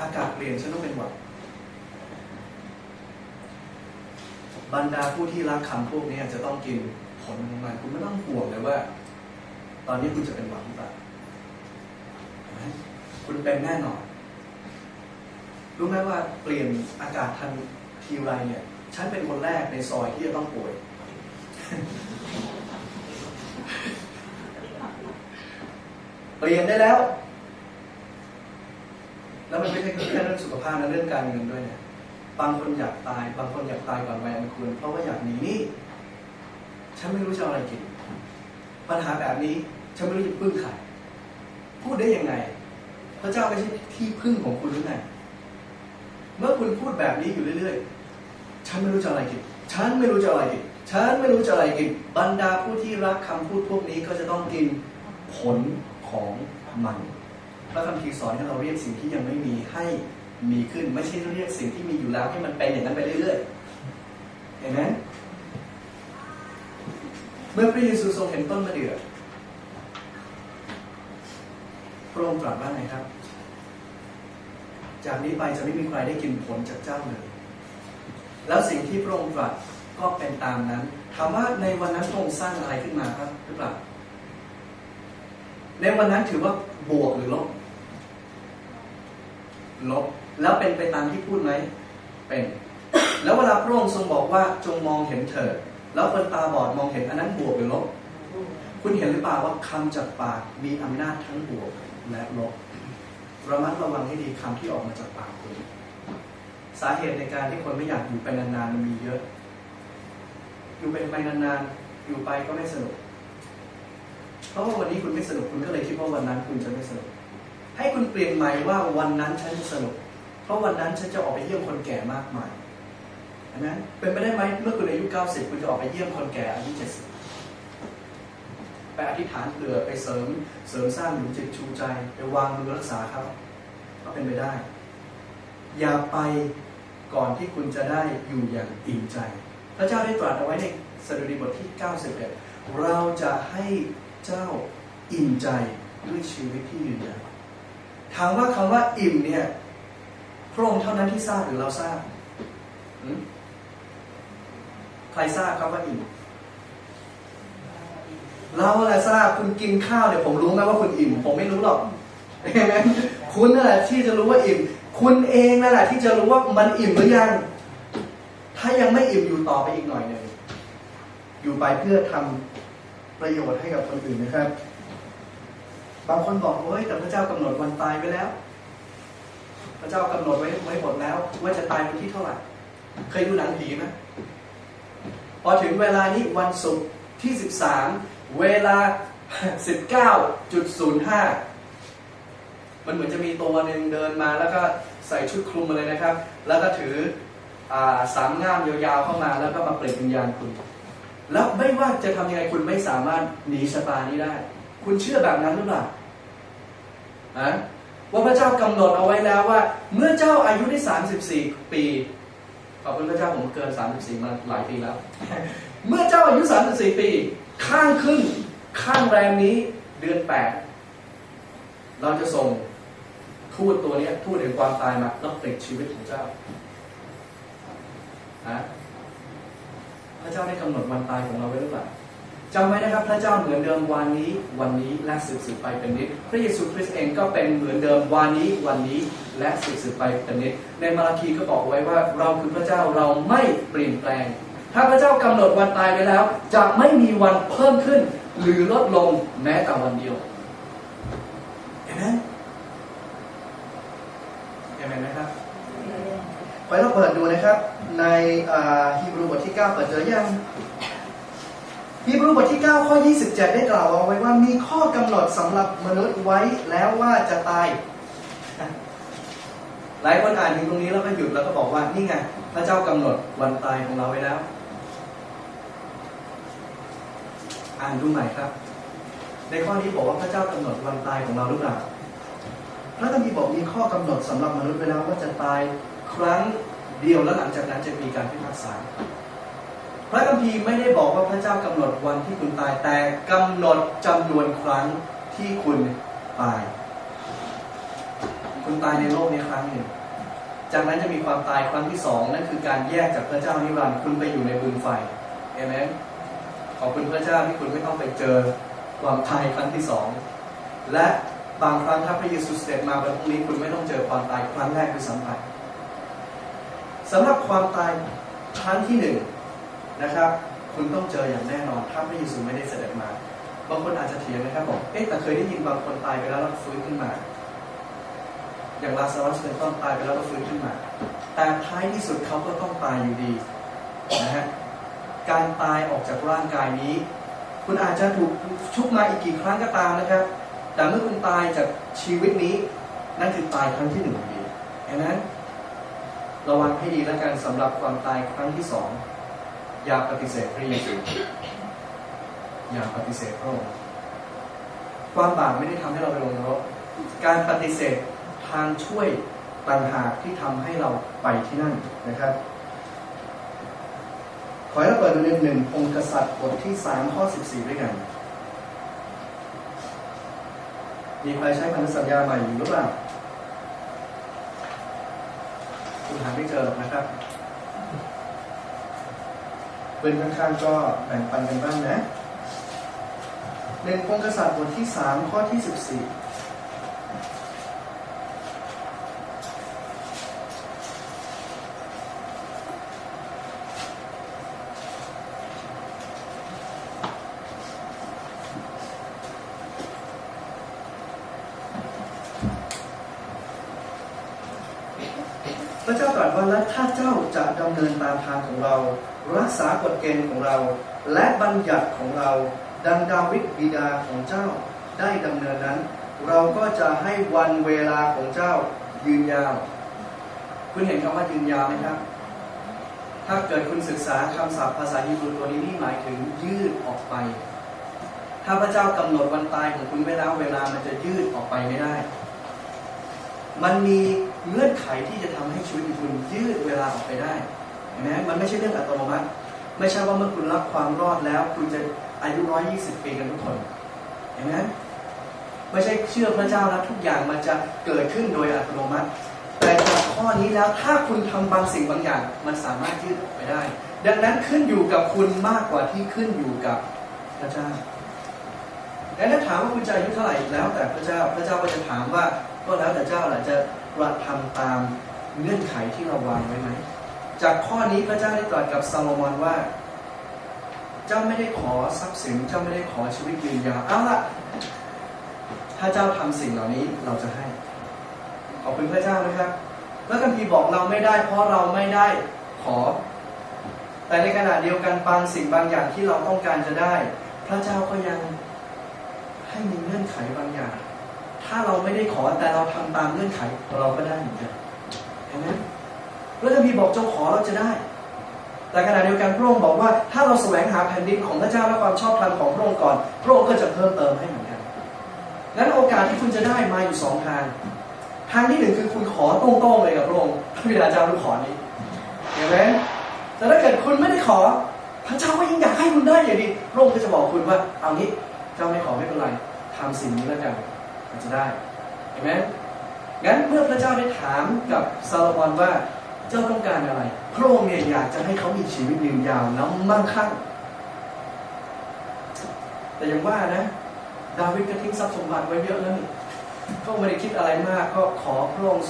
อากาศเปลี่ยนฉันต้องเป็นหวัดบรรดาผู้ที่รักคำพวกนี้จะต้องกินผลของมันคุณไม่ต้องห่วงเลยว่า ตอนนี้คุณจะเป็นหวัดหรือเปล่าคุณเป็นแน่นอนรู้ไหมว่าเปลี่ยนอากาศทันทีไรเนี่ยฉันเป็นคนแรกในซอยที่จะต้องป่วย เปลี่ยนได้แล้ว แล้วมันไม่ใช่แค่เรื่องสุขภาพนะเรื่องการเงินด้วยเนี่ยบางคนอยากตาย บางคนอยากตายก่อนวัยอันควรเพราะว่าอยากหนีนี้ฉันไม่รู้จะเอาอะไรกินปัญหาแบบนี้ฉันไม่รู้จะพึ่งใครพูดได้ยังไง พระเจ้าไม่ใช่ที่พึ่งของคุณหรือไงเมื่อคุณพูดแบบนี้อยู่เรื่อยๆ ฉันไม่รู้จะอะไรกิน ฉันไม่รู้จะอะไรกิน ฉันไม่รู้จะอะไรกิน บรรดาผู้ที่รักคำพูดพวกนี้ก็จะต้องกินผลของมัน ระคัมภีร์สอนให้เราเรียกสิ่งที่ยังไม่มีให้มีขึ้น ไม่ใช่เรียกสิ่งที่มีอยู่แล้วให้มันเป็นอย่างนั้นไปเรื่อยๆเห็นไหมเมื่อพระเยซูทรงเห็นต้นมะเดื่อพระองค์ตรัสว่าไงครับ จากนี้ไปจะไม่มีใครได้กินผลจากเจ้าเลยแล้วสิ่งที่พระองค์ตรัสก็เป็นตามนั้นถามว่าในวันนั้นพระองค์สร้างอะไรขึ้นมาครับหรือเปล่าในวันนั้นถือว่าบวกหรือลบ ลบ แล้วเป็นไปตามที่พูดไหมเป็น แล้วเวลาพระองค์ทรงบอกว่าจงมองเห็นเถิดแล้วคนตาบอดมองเห็นอันนั้นบวกหรือลบ คุณเห็นหรือเปล่าว่าคำจากปากมีอำนาจทั้งบวกและลบระมัดระวังให้ดีคำที่ออกมาจากปากคุณสาเหตุในการที่คนไม่อยากอยู่ไปนานๆมันมีเยอะ อยู่เป็นไปนานๆอยู่ไปก็ไม่สนุกเพราะว่าวันนี้คุณไม่สนุกคุณก็เลยคิดว่าวันนั้นคุณจะไม่สนุก ให้คุณเปลี่ยนใหม่ว่าวันนั้นฉันจะสนุก เพราะวันนั้นฉันจะออกไปเยี่ยมคนแก่มากมายเห็นไหมเป็นไปได้ไหมเมื่อคุณอายุ 90 คุณจะออกไปเยี่ยมคนแก่อายุ 70 ไปอธิษฐานเผื่อไปเสริมเสริมสร้างหนุนจิตชูใจ ไปวางมือรักษาเขาก็เป็นไปได้ อย่าไปก่อนที่คุณจะได้อยู่อย่างอิ่มใจ พระเจ้าได้ตรัสเอาไว้ในสดุดีบทที่ 91 เราจะให้เจ้าอิ่มใจด้วยชีวิตที่ยืนยาว ถามว่าคำว่าอิ่มเนี่ยพระองค์เท่านั้นที่ทราบหรือเราทราบใครทราบครับว่าอิ่มเราแหละทราบคุณกินข้าวเนี่ยผมรู้ไหมว่าคุณอิ่ม ผมไม่รู้หรอกเห็นไหมคุณนั่นแหละที่จะรู้ว่าอิ่ม คุณเองนั่นแหละที่จะรู้ว่ามันอิ่มหรือยัง ถ้ายังไม่อิ่มอยู่ต่อไปอีกหน่อยหนึ่งอยู่ไปเพื่อทำประโยชน์ให้กับคนอื่นนะครับ บางคนบอกเฮ้ยแต่พระเจ้ากำหนดวันตายไว้แล้ว พระเจ้ากำหนดไว้ไว้หมดแล้ว ว่าจะตายวันที่เท่าไหร่ เคยดูหนังผีไหมพอถึงเวลานี้วันศุกร์ที่ 13 เวลา 19.05 มันเหมือนจะมีตัวหนึ่งเดินมาแล้วก็ใส่ชุดคลุมมาเลยนะครับ แล้วก็ถืออสามง่ามยาวๆเข้ามาแล้วก็มาเปล่งวิญญาณคุณแล้วไม่ว่าจะทำยังไงคุณไม่สามารถหนีชะตานี้ได้ คุณเชื่อแบบนั้นหรือเปล่า อะว่าพระเจ้ากำหนดเอาไว้แล้วว่า เมื่อเจ้าอายุได้ 34 ปีขอบคุณพระเจ้าผมเกิน 34 มาหลายปีแล้ว เมื่อเจ้าอายุ 34 ปี ข้างขึ้น ข้างแรมนี้เดือน 8 เราจะส่งทูตตัวนี้ทูตแห่งความตายมาแล้วปลิดชีวิตของเจ้าอะพระเจ้าได้กำหนดวันตายของเราไว้หรือเปล่า จำไว้นะครับพระเจ้าเหมือนเดิมวันนี้ วันนี้และสืบสืบไปเป็นนิดพระเยซูคริสต์เองก็เป็นเหมือนเดิมวันนี้วันนี้และสืบสืบไปเป็นนิดในมาราคีก็บอกไว้ว่าเราคือพระเจ้าเราไม่เปลี่ยนแปลง ถ้าพระเจ้ากำหนดวันตายไว้แล้ว จะไม่มีวันเพิ่มขึ้น หรือลดลงแม้แต่วันเดียวเห็นไหมเห็นไหมนะครับไปเราเปิดดูนะครับ ในฮีบรูบทที่ 9 เปิดเจอยัง ฮีบรูบทที่ 9 ข้อ 27 ได้กล่าวเอาไว้ว่ามีข้อกำหนดสำหรับมนุษย์ไว้แล้วว่าจะตาย หลายคนอ่านถึงตรงนี้แล้วก็หยุดแล้วก็บอกว่านี่ไงพระเจ้ากำหนดวันตายของเราไว้แล้ว อ่านดูใหม่ครับ ในข้อนี้บอกว่าพระเจ้ากำหนดวันตายของเราหรือเปล่าพระคัมภีร์บอกมีข้อกำหนดสำหรับมนุษย์ไว้แล้วว่าจะตายครั้งเดียวแล้วหลังจากนั้นจะมีการพิพากษา พระคัมภีร์ไม่ได้บอกว่าพระเจ้ากำหนดวันที่คุณตายแต่กำหนดจำนวนครั้งที่คุณตาย คุณตายในโลกในครั้งหนึ่ง จากนั้นจะมีความตายครั้งที่สองนั่นคือการแยกจากพระเจ้านิรันดร์คุณไปอยู่ในบึงไฟเอเมนขอบคุณพระเจ้าที่คุณไม่ต้องไปเจอความตายครั้งที่สองและบางครั้งถ้าพระเยซูเสด็จมาวันพรุ่งนี้คุณไม่ต้องเจอความตายครั้งแรกด้วยซ้ำไปสำหรับความตายครั้งที่หนึ่ง นะครับ คุณต้องเจออย่างแน่นอนถ้าพระเยซูไม่ได้เสด็จมา บางคนอาจจะเถียงนะครับบอกเอ๊ะแต่เคยได้ยินบางคนตายไปแล้วแล้วฟื้นขึ้นมา อย่างลาซารัสเป็นต้นตายไปแล้วก็ฟื้นขึ้นมา แต่ท้ายที่สุดเขาก็ต้องตายอยู่ดีนะฮะการตายออกจากร่างกายนี้ คุณอาจจะถูกชุบมาอีกกี่ครั้งก็ตามนะครับ แต่เมื่อคุณตายจากชีวิตนี้นั่นคือตายครั้งที่หนึ่งดีเห็นไหมระวังให้ดีแล้วกันสำหรับความตายครั้งที่สอง อย่าปฏิเสธพระเยซูอย่าปฏิเสธพระองค์ความบาปไม่ได้ทำให้เราไปลงนรกการปฏิเสธทางช่วยต่างหากที่ทำให้เราไปที่นั่นนะครับ ขอให้เราเปิดดูในหนึ่งองค์กษัตริย์บทที่สามข้อสิบสี่ด้วยกัน มีใครใช้พันธสัญญาใหม่อยู่หรือเปล่าคุณหาไม่เจอหรอกนะครับ เพื่อนข้างๆก็แบ่งปันกันบ้างนะหนึ่งองกษัตริย์บทที่สามข้อที่สิบสี่พระเจ้าตรัสว่าและถ้าเจ้าจะดำเนินตามทางของเรา รักษากฎเกณฑ์ของเรา และบัญญัติของเรา ดังดาวิดบิดาของเจ้าได้ดำเนินนั้น เราก็จะให้วันเวลาของเจ้ายืนยาว คุณเห็นคำว่ายืนยาวไหมครับ ถ้าเกิดคุณศึกษาคำศัพท์ภาษาฮีบรูตัวนี้นี่หมายถึงยืดออกไป ถ้าพระเจ้ากำหนดวันตายของคุณไว้แล้วเวลามันจะยืดออกไปไม่ได้ มันมีเงื่อนไขที่จะทำให้ชีวิตของคุณยืดเวลาออกไปได้ นไหมมันไม่ใช่เรื่องอัตโนมัติ ไม่ใช่ว่าเมื่อคุณรับความรอดแล้ว คุณจะอายุร้อยยี่สิบปีกันทุกคนเห็นไหมไม่ใช่เชื่อพระเจ้าแล้วทุกอย่างมันจะเกิดขึ้นโดยอัตโนมัติ แต่จากข้อนี้แล้วถ้าคุณทำบางสิ่งบางอย่าง มันสามารถยืดออกไปได้ ดังนั้นขึ้นอยู่กับคุณมากกว่าที่ขึ้นอยู่กับพระเจ้าและถ้าถามว่าคุณจะอายุเท่าไหร่แล้ว แต่พระเจ้าพระเจ้าก็จะถามว่าก็แล้วแต่เจ้าแหละจะกระทำตามเงื่อนไขที่เราวางไว้ไหม จากข้อนี้พระเจ้าได้ตรัสกับซาโลมอนว่า เจ้าไม่ได้ขอทรัพย์สินเจ้าไม่ได้ขอชีวิตยืนยาวเอาละถ้าเจ้าทำสิ่งเหล่านี้เราจะให้ ขอบคุณพระเจ้านะครับ แล้วคัมภีร์บอกเราไม่ได้ เพราะเราไม่ได้ขอ แต่ในขณะเดียวกันบางสิ่งบางอย่างที่เราต้องการจะได้ พระเจ้าก็ยังให้มีเงื่อนไขบางอย่าง ถ้าเราไม่ได้ขอแต่เราทำตามเงื่อนไขเราก็ได้เหมือนกันเห็นไหม พระคัมภีร์บอกจงขอเราจะได้ แต่ขณะเดียวกันพระองค์บอกว่าถ้าเราแสวงหาแผ่นดินของพระเจ้าและความชอบธรรมของพระองค์ก่อน พระองค์ก็จะเพิ่มเติมให้เหมือนกันนั้นโอกาสที่คุณจะได้มาอยู่สองทาง ทางที่หนึ่งคือคุณขอตรงๆเลยกับพระองค์พระบิดาเจ้าลูกขอนี้เห็นไหมแต่ถ้าเกิดคุณไม่ได้ขอ พระเจ้าก็ยังอยากให้คุณได้อย่างดีพระองค์ก็จะบอกคุณว่า เอางี้เจ้าไม่ขอไม่เป็นไรทำสิ่งนี้แล้วกันมันจะได้เห็นไหมงั้นเมื่อพระเจ้าได้ถามกับซาโลมอนว่า เจ้าต้องการอะไร พระองค์เนี่ยอยากจะให้เขามีชีวิตยืนยาวแล้วมั่งคั่ง แต่ยังว่านะ ดาวิดก็ทิ้งทรัพย์สมบัติไว้เยอะแล้วนี่ก็ไม่ได้คิดอะไรมากก็ขอพระองค์